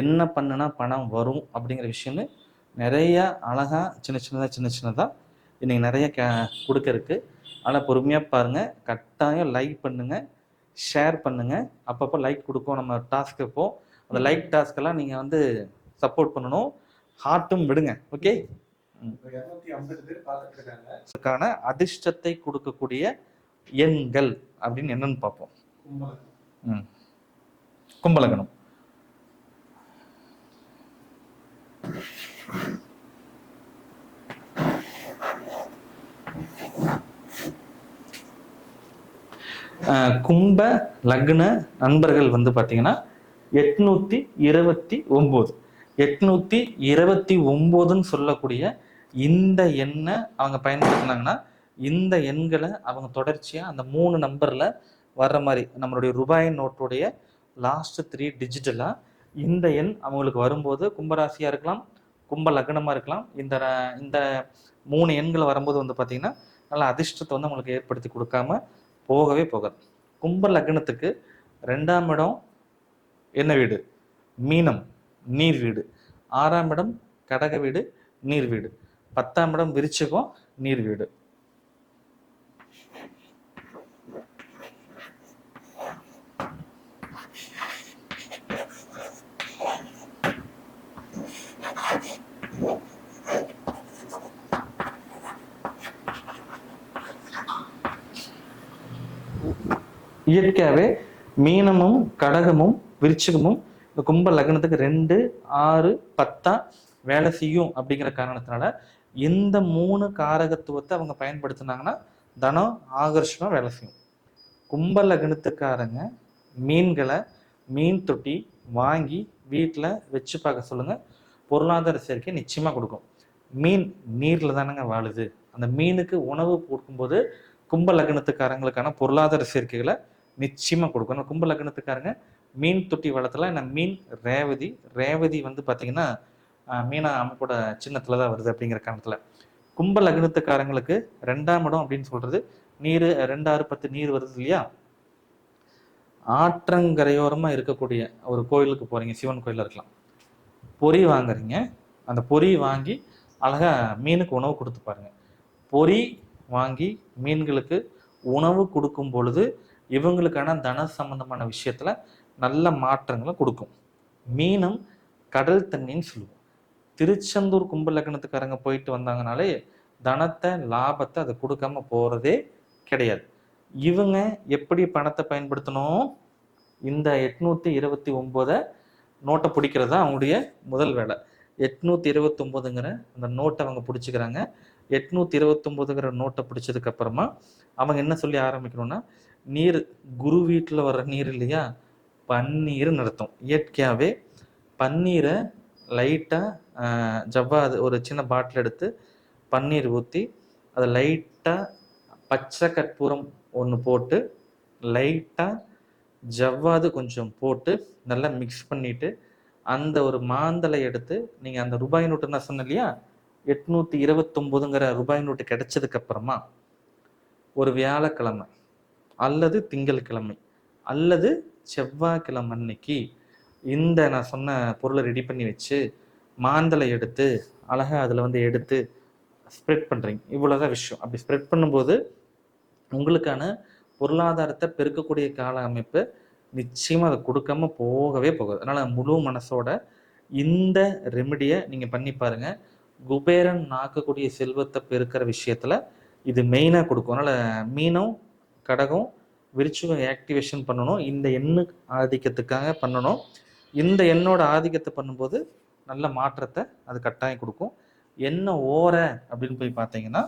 என்ன பண்ணுனா பணம் வரும் அப்படிங்கிற விஷயம்னு நிறைய அழகாக சின்ன சின்னதாக சின்ன சின்னதாக இன்னைக்கு நிறைய கே கொடுக்க இருக்கு. ஆனால் பொறுமையாக பாருங்கள் கட்டாயம் லைக் பண்ணுங்கள் ஷேர் பண்ணுங்கள் அப்பப்போ லைக் கொடுப்போம். நம்ம டாஸ்க் இப்போ அந்த லைக் டாஸ்க்கெல்லாம் நீங்கள் வந்து சப்போர்ட் பண்ணணும். ஹார்ட்டும் விடுங்க. ஓகே அதுக்கான அதிர்ஷ்டத்தை கொடுக்கக்கூடிய எண்கள் அப்படின்னு என்னன்னு பார்ப்போம். கும்பலகணம் கும்ப லக்ன நண்பர்கள் வந்து பார்த்தீங்கன்னா எட்நூத்தி இருபத்தி ஒம்பது. எட்நூத்தி இருபத்தி ஒம்போதுன்னு சொல்லக்கூடிய இந்த எண்ணை அவங்க பயன்படுத்தினாங்கன்னா இந்த எண்களை அவங்க தொடர்ச்சியாக அந்த மூணு நம்பரில் வர்ற மாதிரி நம்மளுடைய ரூபாய் நோட்டுடைய லாஸ்ட் த்ரீ டிஜிட்டலாக இந்த எண் அவங்களுக்கு வரும்போது கும்பராசியாக இருக்கலாம் கும்ப லக்னமாக இருக்கலாம் இந்த இந்த மூணு எண்கள் வரும்போது வந்து பார்த்தீங்கன்னா நல்ல அதிர்ஷ்டத்தை வந்து அவங்களுக்கு ஏற்படுத்தி கொடுக்காம போகவே போகாது. கும்ப லக்னத்துக்கு ரெண்டாம் இடம் என்ன வீடு? மீனம் நீர் வீடு. ஆறாம் இடம் கடக வீடு நீர் வீடு. பத்தாம் இடம் விரிச்சகம் நீர் வீடு. இயற்கையாகவே மீனமும் கடகமும் விருச்சிகமும் இந்த கும்ப லக்னத்துக்கு ரெண்டு ஆறு பத்தா வேலை செய்யும் அப்படிங்கிற காரணத்தினால இந்த மூணு காரகத்துவத்தை அவங்க பயன்படுத்தினாங்கன்னா தனம் ஆகர்ஷமாக வேலை செய்யும். கும்ப லக்னத்துக்காரங்க மீன்களை மீன் தொட்டி வாங்கி வீட்டில் வச்சு பார்க்க சொல்லுங்கள் பொருளாதார சேர்க்கை நிச்சயமாக கொடுக்கும். மீன் நீரில் தானேங்க வாழுது. அந்த மீனுக்கு உணவு கொடுக்கும்போது கும்ப லக்னத்துக்காரங்களுக்கான பொருளாதார சேர்க்கைகளை நிச்சயமாக கொடுக்கும் கும்ப லக்னத்துக்காரங்க மீன் தொட்டி வளத்தில் என்ன மீன் ரேவதி ரேவதி வந்து பார்த்தீங்கன்னா மீனா அம்மக்கூட சின்னத்தில் தான் வருது அப்படிங்கிற காரணத்தில். கும்ப லக்னத்துக்காரங்களுக்கு ரெண்டாம் இடம் அப்படின்னு சொல்றது நீர் ரெண்டாறு பத்து நீர் வருது இல்லையா? ஆற்றங்கரையோரமாக இருக்கக்கூடிய ஒரு கோயிலுக்கு போறீங்க. சிவன் கோயிலில் இருக்கலாம். பொறி வாங்குறீங்க. அந்த பொறி வாங்கி அழகாக மீனுக்கு உணவு கொடுத்து பாருங்க. பொறி வாங்கி மீன்களுக்கு உணவு கொடுக்கும் பொழுது இவங்களுக்கான தன சம்பந்தமான விஷயத்துல நல்ல மாற்றங்களை கொடுக்கும். மீனம் கடல் தண்ணின்னு சொல்லுவோம். திருச்செந்தூர் கும்ப லக்னத்துக்காரங்க போயிட்டு வந்தாங்கனாலே தனத்தை லாபத்தை அதை கொடுக்காம போறதே கிடையாது. இவங்க எப்படி பணத்தை பயன்படுத்தணும்? இந்த எட்நூத்தி இருபத்தி ஒன்பதை நோட்டை பிடிக்கிறது தான் அவங்களுடைய முதல் வேலை. எட்நூத்தி இருபத்தி ஒன்பதுங்கிற அந்த நோட்டை அவங்க பிடிச்சிக்கிறாங்க. எட்நூத்தி இருபத்தொம்போதுங்கிற நோட்டை பிடிச்சதுக்கு அப்புறமா அவங்க என்ன சொல்லி ஆரம்பிக்கணும்னா நீர் குரு வீட்டில் வர்ற நீர் இல்லையா? பன்னீர் நடத்தும் இயற்கையாகவே பன்னீரை லைட்டாக ஜவ்வாது ஒரு சின்ன பாட்டில் எடுத்து பன்னீர் ஊற்றி அதை லைட்டாக பச்சை கற்பூரம் ஒன்று போட்டு லைட்டாக ஜவ்வாது கொஞ்சம் போட்டு நல்லா மிக்ஸ் பண்ணிட்டு அந்த ஒரு மாந்தலை எடுத்து நீங்கள் அந்த ரூபாய் நோட்டு நான் சொன்னேன் இல்லையா? எட்நூற்றி இருபத்தொம்போதுங்கிற ரூபாய் நோட்டு கிடைச்சதுக்கப்புறமா ஒரு வியாழக்கிழமை அல்லது திங்கட்கிழமை அல்லது செவ்வாய்க்கிழமை அன்னைக்கு. இந்த நான் சொன்ன பொருளை ரெடி பண்ணி வச்சு மாந்தலை எடுத்து அழகாக அதில் வந்து எடுத்து ஸ்ப்ரெட் பண்ணுறீங்க இவ்வளோதான் விஷயம். அப்படி ஸ்ப்ரெட் பண்ணும்போது உங்களுக்கான பொருளாதாரத்தை பெருக்கக்கூடிய கால அமைப்பு நிச்சயமாக அதை கொடுக்காம போகவே போகாது. அதனால் முழு மனசோட இந்த ரெமெடியை நீங்கள் பண்ணி பாருங்கள் குபேரன் நாக்கக்கூடிய செல்வத்தை பெருக்கிற விஷயத்தில் இது மெயினாக கொடுக்கும். அதனால் மீனம் கடகம் விருச்சிகம் ஆக்டிவேஷன் பண்ணணும். இந்த எண்ணு ஆதிக்கத்துக்காக பண்ணணும். இந்த எண்ணோட ஆதிக்கத்தை பண்ணும்போது நல்ல மாற்றத்தை அது கட்டாயம் கொடுக்கும். என்ன ஓர அப்படின்னு போய் பார்த்தீங்கன்னா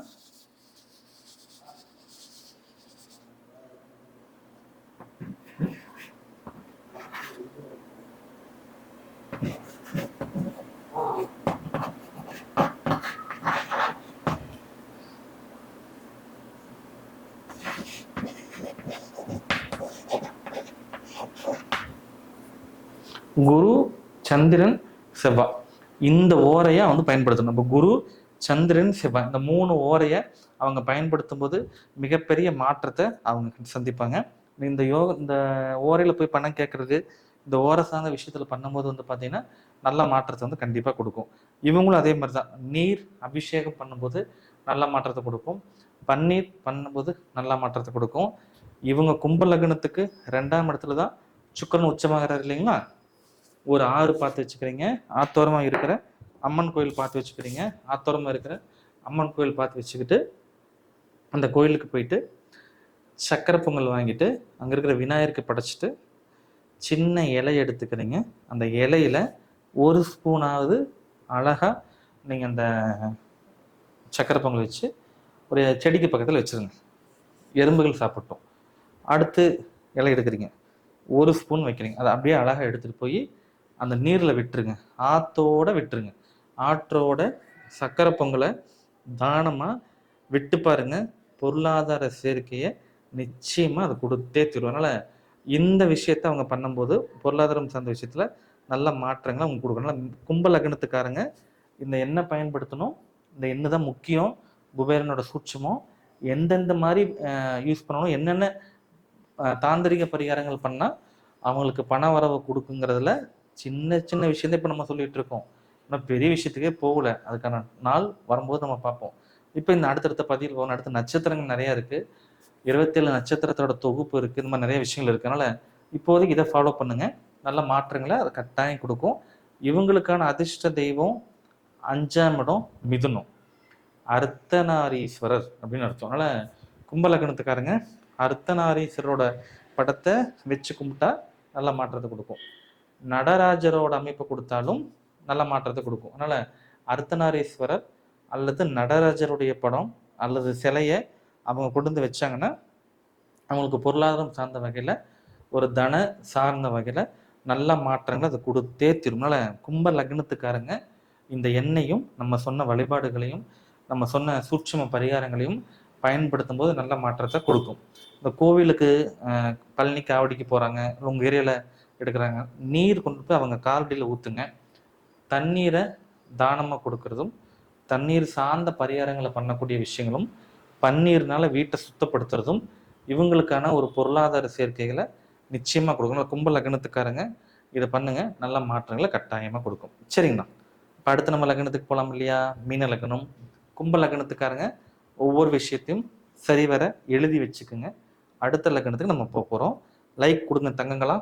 குரு சந்திரன் செவ்வாய் இந்த ஓரையை வந்து பயன்படுத்தணும். நம்ம குரு சந்திரன் செவ்வாய் இந்த மூணு ஓரையை அவங்க பயன்படுத்தும் போது மிகப்பெரிய மாற்றத்தை அவங்க சந்திப்பாங்க. இந்த யோ இந்த ஓரையில் போய் பணம் கேட்கறது இந்த ஓரை சார்ந்த விஷயத்தில் பண்ணும்போது வந்து பார்த்தீங்கன்னா நல்ல மாற்றத்தை வந்து கண்டிப்பாக கொடுக்கும். இவங்களும் அதே மாதிரி தான். நீர் அபிஷேகம் பண்ணும்போது நல்ல மாற்றத்தை கொடுக்கும். பன்னீர் பண்ணும்போது நல்ல மாற்றத்தை கொடுக்கும். இவங்க கும்ப லக்னத்துக்கு ரெண்டாம் இடத்துல தான் சுக்கரன் உச்சமாகிறார் இல்லைங்களா? ஒரு ஆறு பார்த்து வச்சுக்கிறீங்க. ஆத்தோரமாக இருக்கிற அம்மன் கோயில் பார்த்து வச்சுக்கிறீங்க. ஆத்தோரமாக இருக்கிற அம்மன் கோயில் பார்த்து வச்சுக்கிட்டு அந்த கோயிலுக்கு போயிட்டு சக்கரை பொங்கல் வாங்கிட்டு அங்கே இருக்கிற விநாயகருக்கு படைச்சிட்டு சின்ன இலை எடுத்துக்கிறீங்க. அந்த இலையில ஒரு ஸ்பூனாவது அழகாக நீங்கள் அந்த சக்கரை பொங்கல் வச்சு ஒரு செடிக்கு பக்கத்தில் வச்சுருங்க. எறும்புகள் சாப்பிட்டோம். அடுத்து இலை எடுக்கிறீங்க. ஒரு ஸ்பூன் வைக்கிறீங்க. அதை அப்படியே அழகாக எடுத்துகிட்டு போய் அந்த நீரில் விட்டுருங்க. ஆத்தோட விட்டுருங்க. ஆற்றோட சக்கரை பொங்கலை தானமாக விட்டு பாருங்க. பொருளாதார சேர்க்கையை நிச்சயமாக அது கொடுத்தே தீரும். அதனால் இந்த விஷயத்தை அவங்க பண்ணும்போது பொருளாதாரம் சார்ந்த விஷயத்தில் நல்ல மாற்றங்களை அவங்க கொடுக்கணும். கும்ப லக்னத்துக்காரங்க இந்த எண்ணெய் பயன்படுத்தணும். இந்த எண்ணெய் தான் முக்கியம். குபேரனோட சூட்சமோ எந்தெந்த மாதிரி யூஸ் பண்ணணும் என்னென்ன தாந்திரிக பரிகாரங்கள் பண்ணால் அவங்களுக்கு பண வரவு கொடுக்குங்கிறதுல சின்ன சின்ன விஷயத்தை இப்போ நம்ம சொல்லிட்டு இருக்கோம் ஆனால் பெரிய விஷயத்துக்கே போகல. அதுக்கான நாள் வரும்போது நம்ம பார்ப்போம். இப்போ இந்த அடுத்தடுத்த பதிவில் போகணும் அடுத்த நட்சத்திரங்கள் நிறையா இருக்குது இருபத்தேழு நட்சத்திரத்தோட தொகுப்பு இருக்குது இந்த மாதிரி நிறைய விஷயங்கள் இருக்கனால இப்போதைக்கு இதை ஃபாலோ பண்ணுங்க. நல்ல மாற்றங்களை அது கட்டாயம் கொடுக்கும். இவங்களுக்கான அதிர்ஷ்ட தெய்வம் அஞ்சாம் இடம் மிதுனம். அர்த்தநாரீஸ்வரர் அப்படின்னு அர்த்தம். அதனால கும்பலக்கணத்துக்காரங்க அர்த்தநாரீஸ்வரரோட படத்தை வச்சு கும்பிட்டா நல்ல மாற்றத்தை கொடுக்கும். நடராஜரோட அமைப்பு கொடுத்தாலும் நல்ல மாற்றத்தை கொடுக்கும். அதனால அர்த்தநாரீஸ்வரர் அல்லது நடராஜருடைய படம் அல்லது சிலையை அவங்க கொண்டு வந்து வச்சாங்கன்னா அவங்களுக்கு பொருளாதாரம் சார்ந்த வகையில் ஒரு தன சார்ந்த வகையில் நல்ல மாற்றங்களை அதை கொடுத்தே திரும்பினால கும்ப லக்னத்துக்காரங்க இந்த எண்ணெயும் நம்ம சொன்ன வழிபாடுகளையும் நம்ம சொன்ன சூட்சும பரிகாரங்களையும் பயன்படுத்தும் போது நல்ல மாற்றத்தை கொடுக்கும். இந்த கோவிலுக்கு பழனி காவடிக்கு போகிறாங்க உங்கள் ஏரியாவில் எடுக்கிறாங்க. நீர் கொண்டு போய் அவங்க காலடியில் ஊற்றுங்க தண்ணீரை தானமாக கொடுக்கறதும் தண்ணீர் சார்ந்த பரிகாரங்களை பண்ணக்கூடிய விஷயங்களும் பன்னீர்னால வீட்டை சுத்தப்படுத்துறதும் இவங்களுக்கான ஒரு பொருளாதார சேர்க்கைகளை நிச்சயமாக கொடுக்கணும். கும்ப லக்னத்துக்காரங்க இதை பண்ணுங்க. நல்ல மாற்றங்களை கட்டாயமாக கொடுக்கும். சரிங்கண்ணா. இப்போ அடுத்து நம்ம லக்னத்துக்கு போகலாம் இல்லையா? மீன லக்னம். கும்ப லக்னத்துக்காரங்க ஒவ்வொரு விஷயத்தையும் சரிவர எழுதி வச்சுக்குங்க. அடுத்த லக்னத்துக்கு நம்ம போக போகிறோம் லைக் கொடுங்க தங்கங்களா.